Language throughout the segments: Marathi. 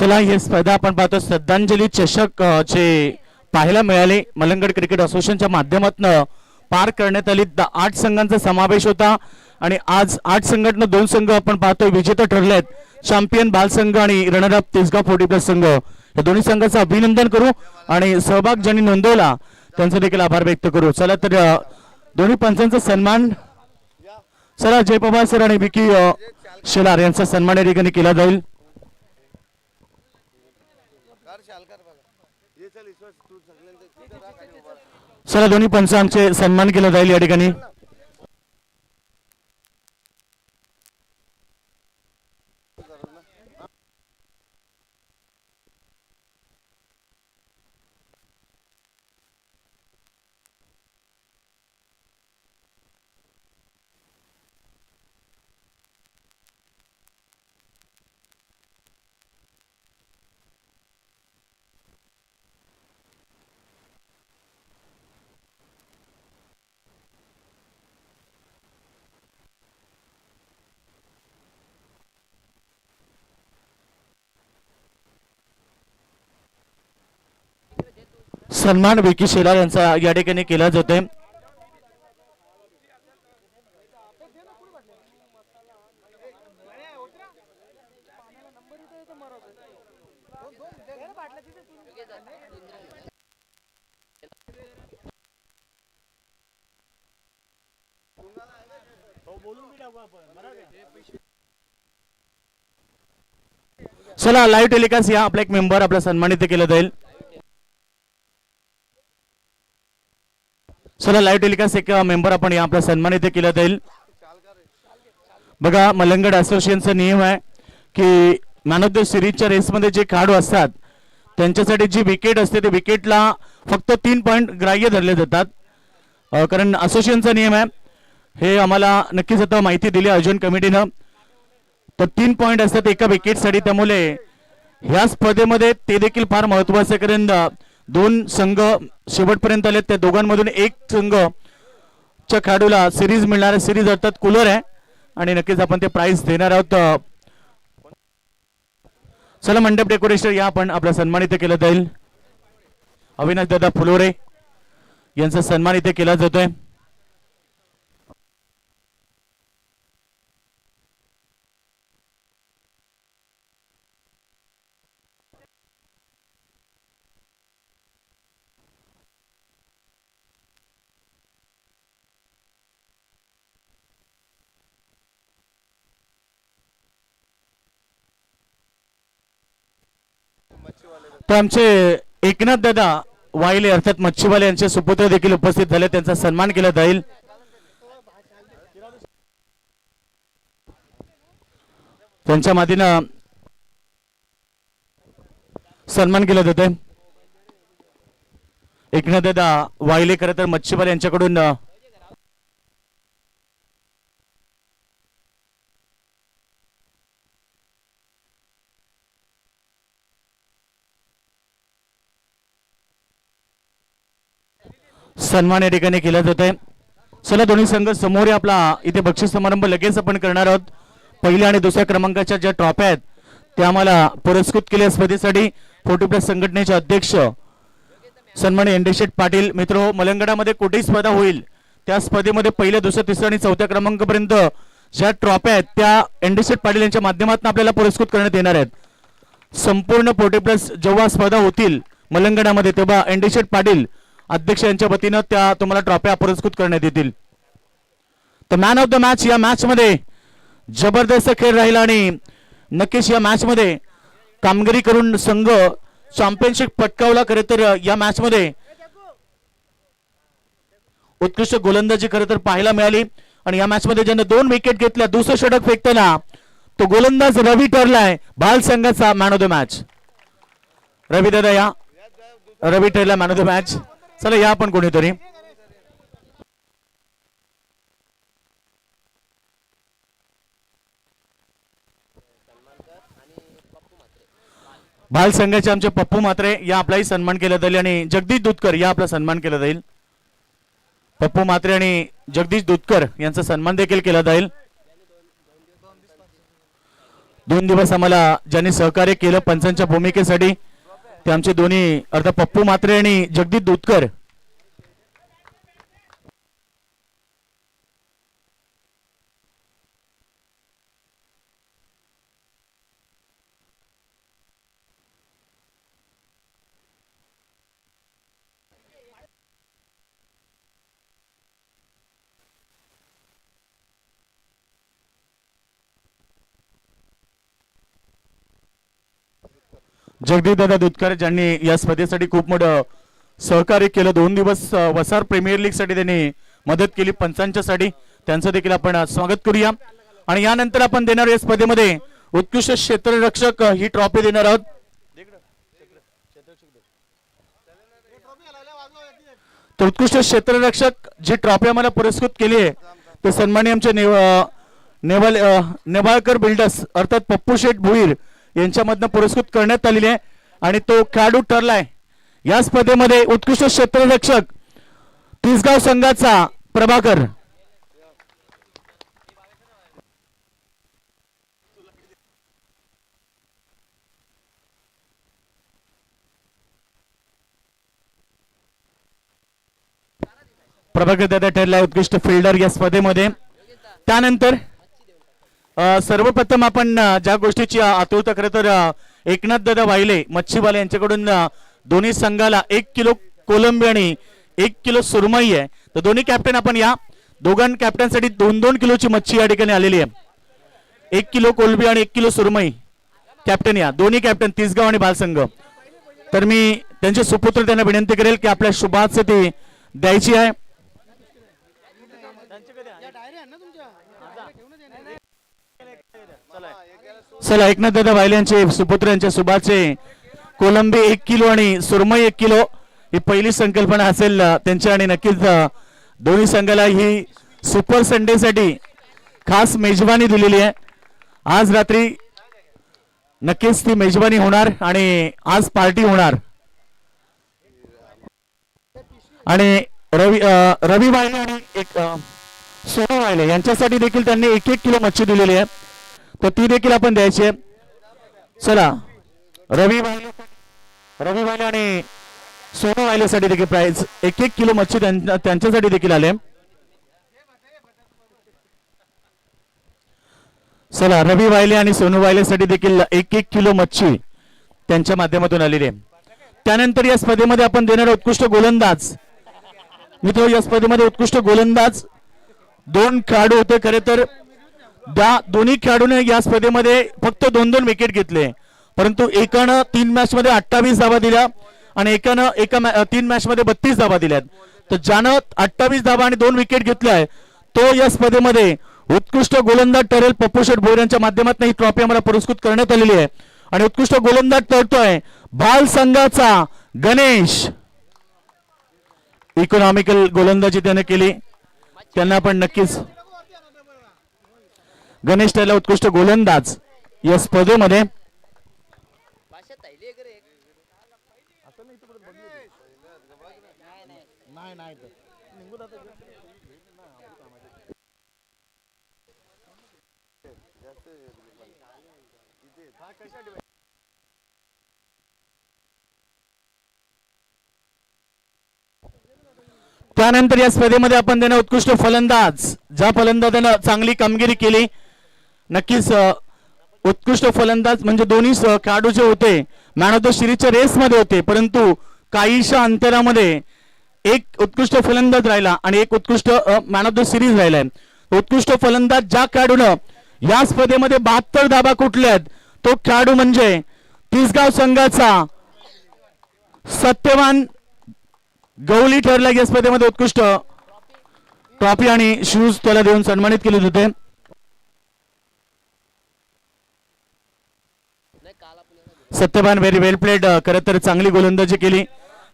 चला ही स्पर्धा आपण पाहतो. श्रद्धांजली चषक जे चे पाहायला मिळाले. मलंगड क्रिकेट असोसिएशनच्या माध्यमातून पार करण्यात आली. द- आठ संघांचा समावेश होता. आणि आज आठ संघातनं दोन संघ आपण पाहतोय. विजेते ठरले आहेत चॅम्पियन बाल संघ आणि रनरअप तेसगाव फोर्टी प्लस संघ. या दोन्ही संघाचं अभिनंदन करू. आणि सहभाग ज्यांनी नोंदवला त्यांचा देखील आभार व्यक्त करू. चला तर दोन्ही पंचांचा सन्मान. चला जय पवार सर आणि विकी शेलार यांचा सन्मान या ठिकाणी केला जाईल कर शाल कर बघा ये चल ईश्वर तू सगळ्यांचं तिथं राख आणि सर दोन्ही पंचांचे सन्मान केला जाईल या ठिकाणी. सन्मान विकी शेलार यांचा या ठिकाणी केला जातोय चला लाईव्ह टेलिकास्ट या आपला एक मेंबर आपला सन्मानित केलं जाईल. चला लाईव्ह टेलिकास्ट एक uh, मेंबर आपण या आपला इथे केलं जाईल. बघा मलंगड असोसिएशनचा नियम आहे की मॅन ऑफ द सिरीजच्या रेसमध्ये जे खेळाडू असतात त्यांच्यासाठी जी विकेट असते ते विकेटला फक्त तीन पॉईंट ग्राह्य धरले जातात. कारण असोसिएशनचा नियम आहे. हे आम्हाला नक्कीच आता माहिती दिली अर्जुन कमिटीनं. तर तीन पॉईंट असतात एका विकेटसाठी त्यामुळे ह्या स्पर्धेमध्ये ते देखील फार महत्वाचं कारण दोन संघ शेवटपर्यंत आले त्या दोघांमधून एक संघ च्या खेळाडूला सिरीज मिळणार आहे. सिरीज अर्थात कूलर आहे. आणि नक्कीच आपण ते प्राइस देणार आहोत. चला मंडप डेकोरेशन या आपण आपला सन्मान इथे केलं जाईल. अविनाश दादा फुलोरे यांचा सन्मान इथे केला जातोय. तर आमचे एकनाथ दादा वाईले अर्थात मच्छीवाले यांचे सुपुत्र देखील उपस्थित झाले. त्यांचा सन्मान केला जाईल. त्यांच्या मातीनं सन्मान केलं जातंय. एकनाथ दादा वाईले खरं तर मच्छीवाले यांच्याकडून सन्मान या ठिकाणी केला जात आहे चला दोन्ही संघ समोर आपला इथे बक्षीस समारंभ लगेच आपण करणार आहोत. पहिल्या आणि दुसऱ्या क्रमांकाच्या ज्या ट्रॉफ्या आहेत त्या आम्हाला पुरस्कृत केल्या स्पर्धेसाठी. फोर्टी प्लस संघटनेचे अध्यक्ष सन्मान एनडीशेठ पाटील. मित्र मलंगडामध्ये कुठेही स्पर्धा होईल त्या स्पर्धेमध्ये पहिल्या दुसऱ्या तिसऱ्या आणि चौथ्या क्रमांकापर्यंत ज्या ट्रॉफ्या आहेत त्या एनडीशेठ पाटील यांच्या माध्यमातून आपल्याला पुरस्कृत करण्यात येणार आहेत. संपूर्ण फोर्टी प्लस जेव्हा स्पर्धा होतील मलंगडामध्ये तेव्हा एनडीशेठ पाटील अध्यक्ष यांच्या वतीनं त्या तुम्हाला ट्रॉफ्या पुरस्कृत करण्यात येतील. तर मॅन ऑफ द मॅच या मॅच मध्ये जबरदस्त खेळ राहिला आणि नक्कीच या मॅच मध्ये कामगिरी करून संघ चॅम्पियनशिप पटकावला. खरे तर या मॅच मध्ये उत्कृष्ट गोलंदाजी खरं तर पाहायला मिळाली. आणि या मॅच मध्ये ज्यानं दोन विकेट घेतल्या दुसरं षटक फेकताना तो गोलंदाज रवी ठरलाय बाल संघाचा man of the match Ravi दादा या. रवी ठरला मॅन ऑफ द मॅच चला या पण कोणीतरी. बाल संघाचे आमचे पप्पू मात्रे या आपलाही सन्मान केला जाईल आणि जगदीश दुधकर या आपला सन्मान केला जाईल. पप्पू मात्रे आणि जगदीश दुधकर यांचा सन्मान देखील केला जाईल. दोन दिवस आम्हाला ज्यांनी सहकार्य केलं पंचांच्या भूमिकेसाठी ते आमचे दोन्ही अर्थात पप्पू मात्रे आणि जगदीप दूतकर जगदीप दादा दुधकर ज्यांनी या स्पर्धेसाठी खूप मोठं सहकार्य केलं. दोन दिवस वसार प्रीमियर लीगसाठी त्यांनी मदत केली पंचांच्यासाठी. त्यांचं देखील आपण स्वागत करूया. आणि यानंतर आपण देणार या स्पर्धेमध्ये उत्कृष्ट क्षेत्ररक्षक ही ट्रॉफी देणार आहोत. तर उत्कृष्ट क्षेत्ररक्षक जी ट्रॉफी आम्हाला पुरस्कृत केली आहे ते सन्माननीय आमचे नेव नेवाळकर बिल्डर्स अर्थात पप्पू शेठ भुईर यांच्यामधनं पुरस्कृत करण्यात आलेली आहे. आणि तो खेळाडू ठरलाय या स्पर्धेमध्ये उत्कृष्ट क्षेत्ररक्षक तिसगाव संघाचा प्रभाकर. प्रभाकर दादा ठरलाय उत्कृष्ट फिल्डर या स्पर्धेमध्ये. त्यानंतर सर्वप्रथम आपण ज्या गोष्टीची आतुरता खरं तर एकनाथ दादा वाहिले मच्छीवाले यांच्याकडून दोन्ही संघाला एक किलो कोलंबी आणि एक किलो सुरमई आहे. तर दोन्ही कॅप्टन आपण या. दोघां कॅप्टनसाठी दोन दोन किलोची मच्छी या ठिकाणी आलेली आहे. एक किलो कोलंबी आणि एक किलो सुरमई. कॅप्टन या. दोन्ही कॅप्टन तिसगाव आणि बालसंघ. तर मी त्यांचे सुपुत्र त्यांना विनंती करेल की आपल्या शुभाचे ती द्यायची आहे. चला एकनाथ दादा वाहिले यांचे सुपुत्र यांच्या सुभाचे कोलंबी एक किलो आणि सुरमई एक किलो ही पहिली संकल्पना असेल अ, त्यांच्या आणि नक्कीच दोन्ही संघाला ही सुपर संडे साठी खास मेजवानी दिलेली आहे. आज रात्री नक्कीच ती मेजवानी होणार आणि आज पार्टी होणार. आणि रवी रवी वायले आणि एक सोनू वायले यांच्यासाठी देखील त्यांनी एक एक किलो मच्छी दिलेली आहे. तर ती देखील आपण द्यायची. चला. रवी वाहिले रवी वाहिले आणि सोनू वाहिलेसाठी देखील प्राइस एक एक किलो मच्छी त्यांच्यासाठी देखील आले. चला रवी वाहिले आणि सोनू वाहिलेसाठी देखील एक एक किलो मच्छी त्यांच्या माध्यमातून आलेली आहे. त्यानंतर या स्पर्धेमध्ये आपण देणारा उत्कृष्ट गोलंदाज. मित्र या स्पर्धेमध्ये उत्कृष्ट गोलंदाज दोन खेळाडू होते. खरे तर त्या दोन्ही खेळाडूने या स्पर्धेमध्ये फक्त दोन दोन विकेट घेतले. परंतु एकानं तीन मॅच मध्ये अठ्ठावीस धावा दिल्या आणि एकानं एका तीन मॅच मध्ये बत्तीस धावा दिल्यात. तर ज्यानं अठ्ठावीस धावा आणि दोन विकेट घेतल्या तो या स्पर्धेमध्ये उत्कृष्ट गोलंदाज ठरेल. पप्पू शेठ भोईर यांच्या माध्यमातून ही ट्रॉफी आम्हाला पुरस्कृत करण्यात आलेली आहे. आणि उत्कृष्ट गोलंदाज ठरतोय बाल संघाचा गणेश. इकॉनॉमिकल गोलंदाजी त्याने केली. त्यांना पण नक्कीच गणेश त्याला उत्कृष्ट गोलंदाज या स्पर्धेमध्ये. त्यानंतर या स्पर्धेमध्ये आपण त्यांना उत्कृष्ट फलंदाज ज्या फलंदाजानं चांगली कामगिरी केली नक्कीच उत्कृष्ट फलंदाज म्हणजे दोन्ही स- खेळाडू जे होते मॅन ऑफ द सिरीजच्या रेसमध्ये होते परंतु काहीशा अंतरामध्ये एक उत्कृष्ट फलंदाज राहिला आणि एक उत्कृष्ट मॅन ऑफ द सिरीज राहिलाय. उत्कृष्ट फलंदाज ज्या खेळाडूनं या स्पर्धेमध्ये बहात्तर धाबा कुठल्यात तो खेळाडू म्हणजे तिसगाव संघाचा सत्यवान गौली ठरला या स्पर्धेमध्ये उत्कृष्ट. ट्रॉफी आणि शूज त्याला देऊन सन्मानित केले होते. सत्यभान व्हेरी वेल प्लेड खरं तर चांगली गोलंदाजी केली.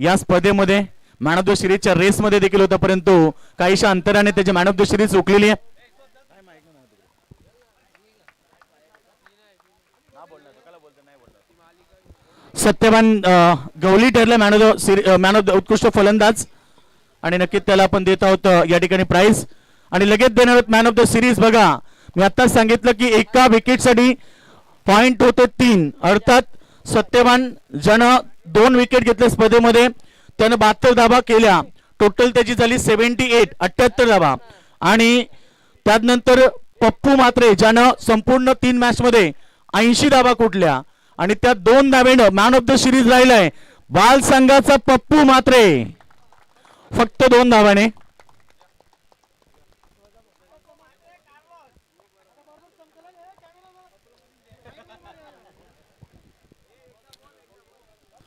या स्पर्धेमध्ये मॅन ऑफ द सिरीजच्या रेसमध्ये देखील होता परंतु काहीशा अंतराने त्याची मॅन ऑफ द सिरीज रोखलेली आहे. सत्यवान गवली ठरला man of the man of the उत्कृष्ट फलंदाज. आणि नक्कीच त्याला आपण देत आहोत या ठिकाणी प्राइज आणि लगेच देणार आहोत मॅन ऑफ द सिरीज बघा मी आताच सांगितलं की एका विकेटसाठी पॉइंट होते तीन. अर्थात सत्यवान ज्यानं दोन विकेट घेतल्या स्पर्धेमध्ये. त्यानं बहात्तर धाबा केल्या. टोटल त्याची झाली सेव्हन्टी एट अठ्याहत्तर धाबा आणि त्यानंतर पप्पू मात्रे ज्यानं संपूर्ण तीन मॅच मध्ये ऐंशी धाबा कुठल्या? आणि त्या दोन धाब्यानं मॅन ऑफ द सिरीज राहिलाय. बाल संघाचा पप्पू मात्रे फक्त दोन धावाने.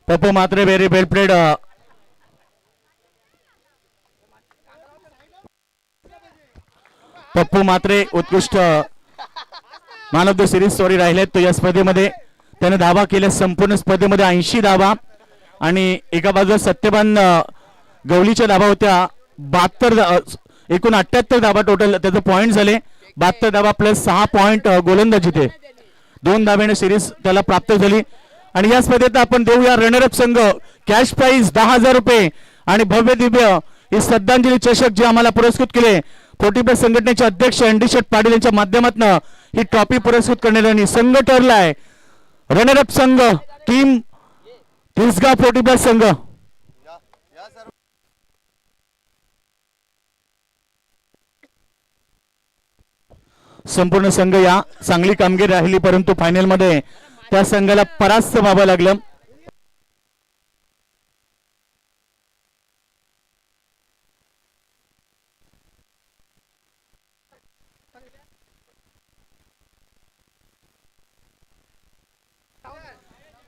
Pappu Matre very well played Pappu Matre उत्कृष्ट man of the series sorry राहिलेत. तो या स्पर्धेमध्ये त्याने धावा केल्या संपूर्ण स्पर्धेमध्ये ऐंशी धावा. आणि एका बाजूला सत्यबान uh, गवलीच्या धावा होत्या. बहात्तर uh, एकूण अठ्याहत्तर धावा टोटल त्याचे पॉईंट झाले. बहात्तर धावा प्लस सहा पॉईंट uh, गोलंदाजी ते दोन धाब्याने सिरीज त्याला प्राप्त झाली. आणि या स्पर्धेत आपण देऊया रनरअप संघ. कॅश प्राईज दहा हजार रुपये. आणि भव्य दिव्य ही श्रद्धांजली चषक जे आम्हाला पुरस्कृत केले फोर्टी प्लस संघटनेचे अध्यक्ष एनडी शेठ पाटील यांच्या माध्यमातून ही ट्रॉफी पुरस्कृत करण्याचा संघ ठरलाय. रनरअप संघ टीम तिसगाव फोर्टी प्लस संघ. संपूर्ण संघ या चांगली कामगिरी राहिली परंतु फायनलमध्ये त्या संघाला परास्त व्हावं लागलं.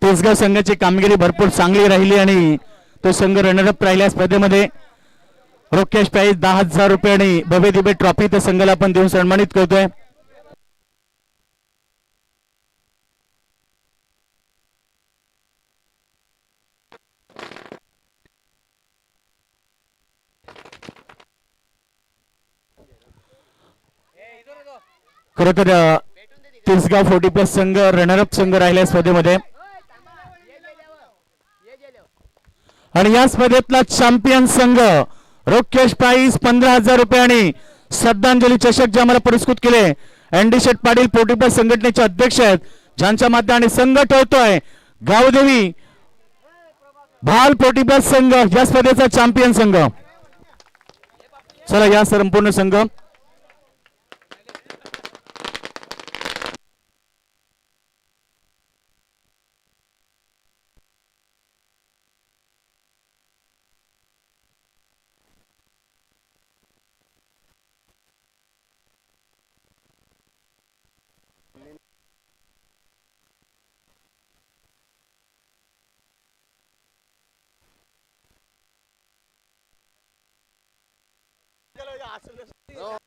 तेसगाव संघाची कामगिरी भरपूर चांगली राहिली आणि तो संघ रनरअप राहिल्या स्पर्धेमध्ये. रोकेश प्राईज दहा हजार रुपये आणि भव्य दिव्य ट्रॉफी त्या संघाला आपण देऊन सन्मानित करतोय. खर तर तिसगाव फोर्टी प्लस संघ रनरअप संघ राहिला स्पर्धेमध्ये. आणि या स्पर्धेतला चॅम्पियन संघ रोकेश प्राईस पंधरा हजार रुपये आणि श्रद्धांजली चषक जे आम्हाला पुरस्कृत केले. Andy Sheth Patil forty plus संघटनेचे अध्यक्ष आहेत. ज्यांच्या माध्यमाने संघ ठेवतोय. गावदेवी भाल फोर्टी प्लस संघ या स्पर्धेचा चॅम्पियन संघ. चला या संपूर्ण संघ. No.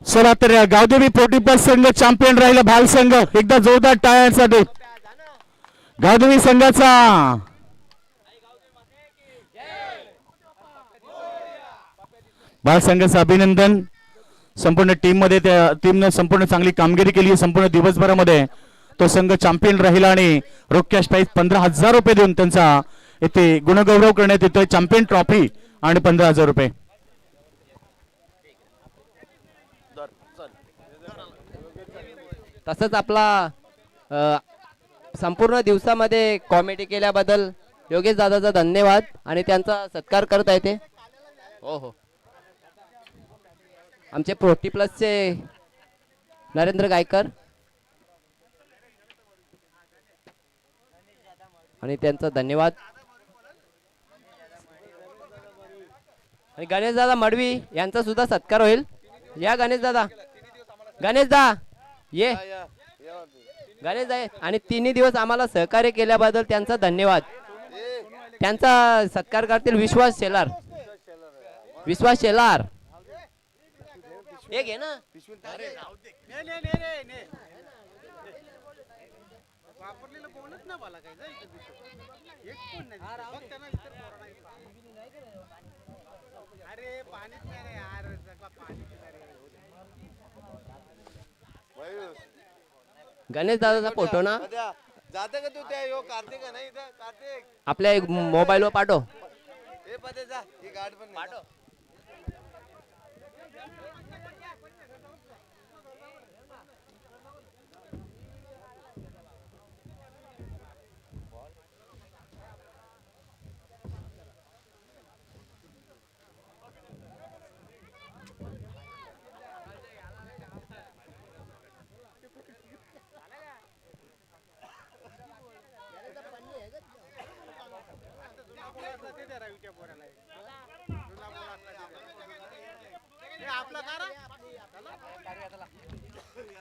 चला तर गावदेवी फोर्टी संघ चॅम्पियन राहिला भाल संघ. एकदा जोरदार टाळ्यांसाठी. गावदेवी संघाचा. बाल संघाचं अभिनंदन. संपूर्ण टीममध्ये त्या टीमनं संपूर्ण चांगली कामगिरी केली संपूर्ण दिवसभरामध्ये. तो संघ चॅम्पियन राहील आणि रोक्याश प्राईज पंधरा हजार रुपये देऊन त्यांचा इथे गुणगौरव करण्यात येतोय. चॅम्पियन ट्रॉफी आणि पंधरा हजार रुपये. तसंच आपला संपूर्ण दिवसामध्ये कॉमेडी केल्याबद्दल योगेश दादाचा धन्यवाद आणि त्यांचा सत्कार करत आहे ते. हो हो. आमचे फोर्टी प्लसचे नरेंद्र गायकर आणि त्यांचा धन्यवाद. आणि गणेश दादा मडवी यांचा सुद्धा सत्कार होईल. या गणेश दादा. गणेश दा ये. गणेश दाय आणि तिन्ही दिवस आम्हाला सहकार्य केल्याबद्दल त्यांचा धन्यवाद. त्यांचा सत्कार करतील विश्वास शेलार. विश्वास शेलार. हे घे ना. पिशवीत टाक रे. मयूर, गणेश दादाचा फोटो ना? जाते का तू त्या? यो कार्तिक ना इथं? कार्तिक. आपल्या एक मोबाईलवर पाठव. ए पदे जा. ही गाठ पण नाही.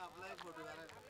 आपला एक फोटो